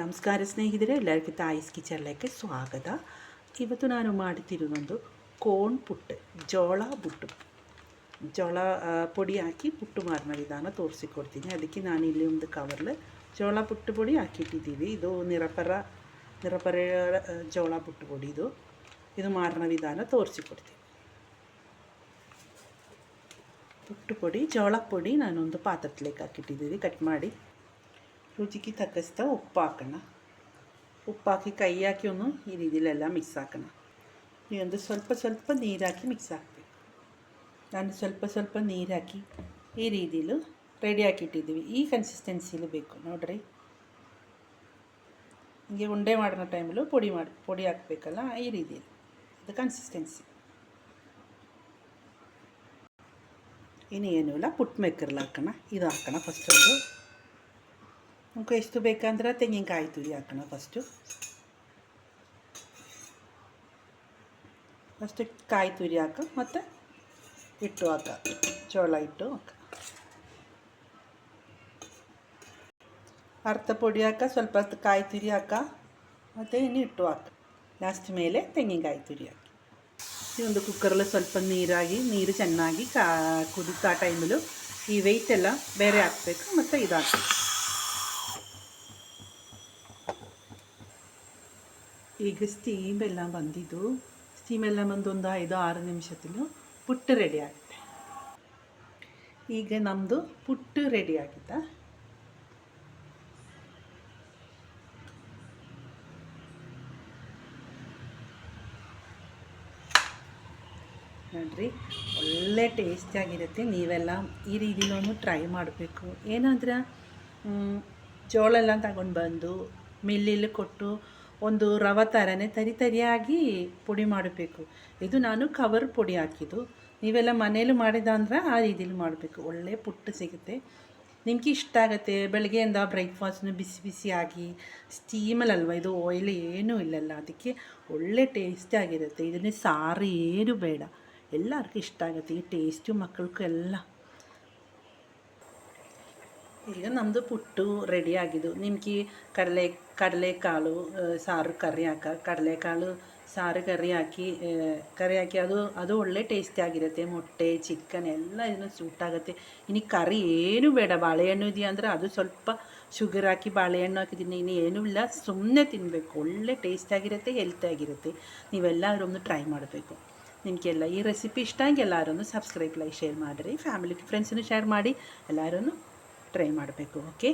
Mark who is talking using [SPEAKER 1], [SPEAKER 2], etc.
[SPEAKER 1] ನಮಸ್ಕಾರ ಸ್ನೇಹಿತರೆ, ಎಲ್ಲರಿಗೂ ತಾಯಿಸ್ ಕಿಚನ್ಲಕ್ಕೆ ಸ್ವಾಗತ. ಇವತ್ತು ನಾನು ಮಾಡ್ತಿರೋದೊಂದು ಕೋಣ್ ಪುಟ್ಟು, ಜೋಳ ಪುಟ್ಟು ಜೋಳ ಪುಡಿ ಹಾಕಿ ಪುಟ್ಟು ಮಾರ್ನ ವಿಧಾನ ತೋರಿಸಿಕೊಡ್ತೀನಿ. ಅದಕ್ಕೆ ನಾನು ಇಲ್ಲಿ ಒಂದು ಕವರ್ಲು ಜೋಳ ಪುಟ್ಟು ಪುಡಿ ಹಾಕಿಟ್ಟಿದ್ದೀವಿ. ಇದು ನಿರಪರ ನಿರಪರ ಜೋಳ ಪುಟ್ಟು ಪುಡಿ ಇದು. ಇದು ಮಾರ್ನ ವಿಧಾನ ತೋರಿಸಿಕೊಡ್ತೀನಿ. ಪುಟ್ಟು ಪುಡಿ, ಜೋಳ ಪುಡಿ ನಾನೊಂದು ಹಾಕಿ ಹಾಕಿಟ್ಟಿದ್ದೀವಿ. ಕಟ್ ಮಾಡಿ. ರುಚಿಗೆ ತಕ್ಕಸ್ತ ಉಪ್ಪು ಹಾಕೋಣ ಉಪ್ಪು ಹಾಕಿ ಕೈ ಹಾಕಿ ಒಂದು ಈ ರೀತಿಲೆಲ್ಲ ಮಿಕ್ಸ್ ಹಾಕೋಣ ಒಂದು ಸ್ವಲ್ಪ ಸ್ವಲ್ಪ ನೀರು ಹಾಕಿ ಮಿಕ್ಸ್ ಹಾಕಬೇಕು ನಾನು ಸ್ವಲ್ಪ ಸ್ವಲ್ಪ ನೀರು ಹಾಕಿ ಈ ರೀತಿಲು ರೆಡಿ ಹಾಕಿಟ್ಟಿದ್ದೀವಿ ಈ ಕನ್ಸಿಸ್ಟೆನ್ಸಿಲಿ ಬೇಕು ನೋಡ್ರಿ ಹಿಂಗೆ ಉಂಡೆ ಮಾಡೋ ಟೈಮಲ್ಲೂ ಪುಡಿ ಮಾಡಿ ಪುಡಿ ಹಾಕಬೇಕಲ್ಲ ಈ ರೀತಿಯಲ್ಲಿ ಅದು ಕನ್ಸಿಸ್ಟೆನ್ಸಿ ಇನ್ನು ಏನೂ ಇಲ್ಲ ಪುಟ್ ಮೇಕರ್ಲಿ ಹಾಕೋಣ ಇದು ಹಾಕೋಣ ಫಸ್ಟ್ ಒಂದು ನಮ್ಗೆ ಎಷ್ಟು ಬೇಕಂದ್ರೆ ತೆಂಗಿನಕಾಯಿ ತುರಿ ಹಾಕೋಣ ಫಸ್ಟು ಫಸ್ಟ್ ಕಾಯಿ ತುರಿ ಹಾಕ, ಮತ್ತು ಹಿಟ್ಟು ಹಾಕ, ಜೋಳ ಹಿಟ್ಟು ಹಾಕ. ಅರ್ಧ ಪೊಡಿ ಹಾಕ, ಸ್ವಲ್ಪ ಕಾಯಿ ತುರಿ ಹಾಕ, ಮತ್ತು ಇನ್ನು ಇಟ್ಟು ಹಾಕ. ಲಾಸ್ಟ್ ಮೇಲೆ ತೆಂಗಿನಕಾಯಿ ತುರಿ ಹಾಕಿ. ಈ ಒಂದು ಕುಕ್ಕರಲ್ಲಿ ಸ್ವಲ್ಪ ನೀರಾಗಿ, ನೀರು ಚೆನ್ನಾಗಿ ಕಾ, ಕುದಿತಾ ಟೈಮಲ್ಲೂ ಈ ವೆಯ್ಟ್ ಎಲ್ಲ ಬೇರೆ ಹಾಕ್ಬೇಕು, ಮತ್ತು ಇದು ಈಗ ಸ್ಟೀಮ್ ಎಲ್ಲ ಬಂದಿದ್ದು. ಸ್ಟೀಮ್ ಎಲ್ಲ ಬಂದು ಒಂದು ಐದು, ಆರು ನಿಮಿಷದಲ್ಲೂ ಪುಟ್ಟು ರೆಡಿ ಆಗುತ್ತೆ. ಈಗ ನಮ್ಮದು ಪುಟ್ಟು ರೆಡಿ ಆಗಿತ್ತಾ ನೋಡ್ರಿ, ಒಳ್ಳೆ ಟೇಸ್ಟಿಯಾಗಿರುತ್ತೆ ನೀವೆಲ್ಲ ಈ ರೀತಿಲೂ ಟ್ರೈ ಮಾಡಬೇಕು. ಏನಂದ್ರೆ ಜೋಳ ಎಲ್ಲ ತಗೊಂಡು ಬಂದು ಮಿಲ್ಲಿಲಿ ಕೊಟ್ಟು ಒಂದು ರವ ಥರನೇ ತರಿ ತರಿಯಾಗಿ ಪುಡಿ ಮಾಡಬೇಕು. ಇದು ನಾನು ಕವರ್ ಪುಡಿ ಹಾಕಿದ್ದು. ನೀವೆಲ್ಲ ಮನೇಲೂ ಮಾಡಿದ ಅಂದ್ರೆ ಆ ರೀತಿಲಿ ಮಾಡಬೇಕು. ಒಳ್ಳೆ ಪುಟ್ಟು ಸಿಗುತ್ತೆ. ನಿಮ್ಗೆ ಇಷ್ಟ ಆಗುತ್ತೆ. ಬೆಳಗ್ಗೆಯಿಂದ ಬ್ರೇಕ್ಫಾಸ್ಟ್ನು ಬಿಸಿ ಬಿಸಿಯಾಗಿ ಸ್ಟೀಮಲ್ಲಲ್ವ ಇದು ಆಯಿಲ್ ಏನೂ ಇಲ್ಲಲ್ಲ. ಅದಕ್ಕೆ ಒಳ್ಳೆ ಟೇಸ್ಟಿ ಆಗಿರುತ್ತೆ. ಇದನ್ನೇ ಸಾರು ಏನು ಬೇಡ. ಎಲ್ಲರಿಗೂ ಇಷ್ಟ ಆಗುತ್ತೆ. ಈ ಟೇಸ್ಟು ಮಕ್ಕಳಿಗೂ ಎಲ್ಲ ಈಗ ನಮ್ಮದು ಪುಟ್ಟು ರೆಡಿ ಆಗಿದ್ದು. ನಿಮ್ಗೆ ಕಡಲೆ, ಕಡಲೆಕಾಳು ಸಾರು ಕರಿ ಹಾಕ, ಕಡಲೆಕಾಳು ಸಾರು ಕರಿ ಹಾಕಿ ಕರಿ ಹಾಕಿ ಅದು ಅದು ಒಳ್ಳೆ ಟೇಸ್ಟಿ ಆಗಿರುತ್ತೆ. ಮೊಟ್ಟೆ, ಚಿಕನ್ ಎಲ್ಲ ಇದನ್ನು ಸೂಟ್ ಆಗುತ್ತೆ. ಇನ್ನು ಕರಿ ಏನು ಬೇಡ. ಬಾಳೆಹಣ್ಣು ಇದೆಯಾ ಅಂದರೆ ಅದು ಸ್ವಲ್ಪ ಶುಗರ್ ಹಾಕಿ ಬಾಳೆಹಣ್ಣು ಹಾಕಿದ್ದೀನಿ. ಇನ್ನು ಏನೂ ಇಲ್ಲ. ಸುಮ್ಮನೆ ತಿನ್ನಬೇಕು ಒಳ್ಳೆ ಟೇಸ್ಟಿಯಾಗಿರುತ್ತೆ ಆಗಿರುತ್ತೆ ಹೆಲ್ತ್ ಆಗಿರುತ್ತೆ. ನೀವೆಲ್ಲರೂ ಒಂದು ಟ್ರೈ ಮಾಡಬೇಕು. ನಿಮಗೆಲ್ಲ ಈ ರೆಸಿಪಿ ಇಷ್ಟ ಆಗಿ ಎಲ್ಲರೂ ಸಬ್ಸ್ಕ್ರೈಬ್ ಲೈಕ್ ಶೇರ್ ಮಾಡಿರಿ. ಫ್ಯಾಮಿಲಿ ಫ್ರೆಂಡ್ಸನ್ನು ಶೇರ್ ಮಾಡಿ. ಎಲ್ಲರೂ ಟ್ರೈ ಮಾಡಬೇಕು ಓಕೆ